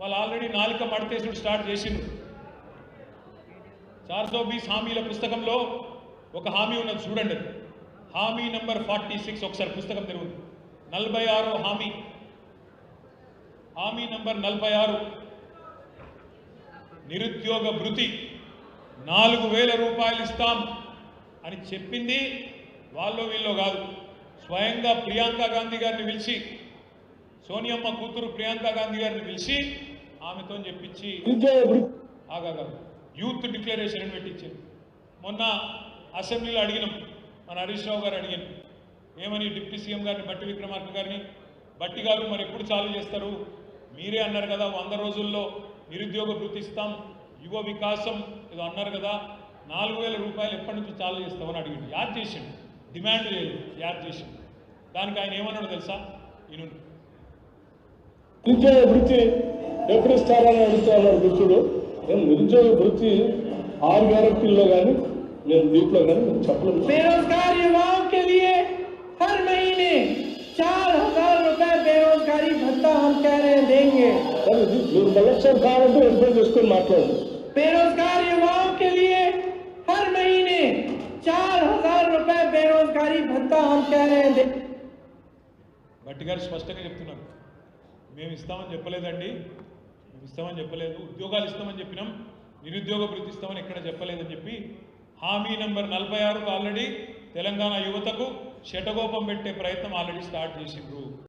వాళ్ళు ఆల్రెడీ నాలుక మడతేసుడు స్టార్ట్ చేసిండు చార్సో బీస్ హామీల పుస్తకంలో ఒక హామీ ఉన్నది చూడండి. హామీ నంబర్ ఫార్టీ సిక్స్ ఒకసారి పుస్తకం తెరువుంది నలభై ఆరో హామీ. హామీ నంబర్ నలభై ఆరు. నిరుద్యోగ భృతి. నాలుగు వేల రూపాయలు ఇస్తాం అని చెప్పింది వాళ్ళు వీళ్ళు కాదు. స్వయంగా ప్రియాంక గాంధీ గారిని పిలిచి సోనియమ్మ కూతురు ప్రియాంక గాంధీ గారిని పిలిచి ఆమెతో చెప్పించి ఆగా యూత్ డిక్లరేషన్ అని పెట్టించారు. మొన్న అసెంబ్లీలో అడిగినాం. మన హరీష్ రావు గారు అడిగాను ఏమని డిప్యూటీ సీఎం గారిని బట్టి విక్రమార్క గారిని? బట్టి గారు మరి ఎప్పుడు చాలు చేస్తారు? మీరే అన్నారు కదా వంద రోజుల్లో నిరుద్యోగ గుర్తిస్తాం యువ వికాసం ఏదో అన్నారు కదా నాలుగు వేల రూపాయలు ఎప్పటి నుంచి చాలు చేస్తామని అడిగింది యాడ్ చేసిండు. డిమాండ్ చేయలేదు యాడ్ చేసిండు. దానికి ఆయన ఏమన్నాడు తెలుసా? ఈయన నిరుద్యోగ వృత్తి ఎప్పుడు ఇస్తారని అడుగుతున్నారు మిత్రుడు నేను నిరుద్యోగ వృత్తి ఆరు గ్యారెంటీల్లో కానీ నేను దీంట్లో కానీ నేను చెప్పలేదు बेरोजगार युवाओं के लिए हर महीने चार हजार रुपए बेरोजगारी भत्ता हम कह रहे हैं देंगे కానీ ఇది మీరు మళ్ళొకసారి కావాలంటే వెరిఫై చేసుకొని మాట్లాడండి बेरोजगार युवाओं के लिए हर महीने चार हजार रुपए बेरोजगारी भत्ता हम कह रहे हैं देंगे భట్టి గారు స్పష్టంగా చెప్తున్నారు మేము ఇస్తామని చెప్పలేదండి. మేము ఇస్తామని చెప్పలేదు. ఉద్యోగాలు ఇస్తామని చెప్పినాం. నిరుద్యోగ వృత్తి ఇస్తామని ఎక్కడ చెప్పలేదని చెప్పి హామీ నెంబర్ నలభై ఆరుకు ఆల్రెడీ తెలంగాణ యువతకు శటగోపం పెట్టే ప్రయత్నం ఆల్రెడీ స్టార్ట్ చేసిండ్రు.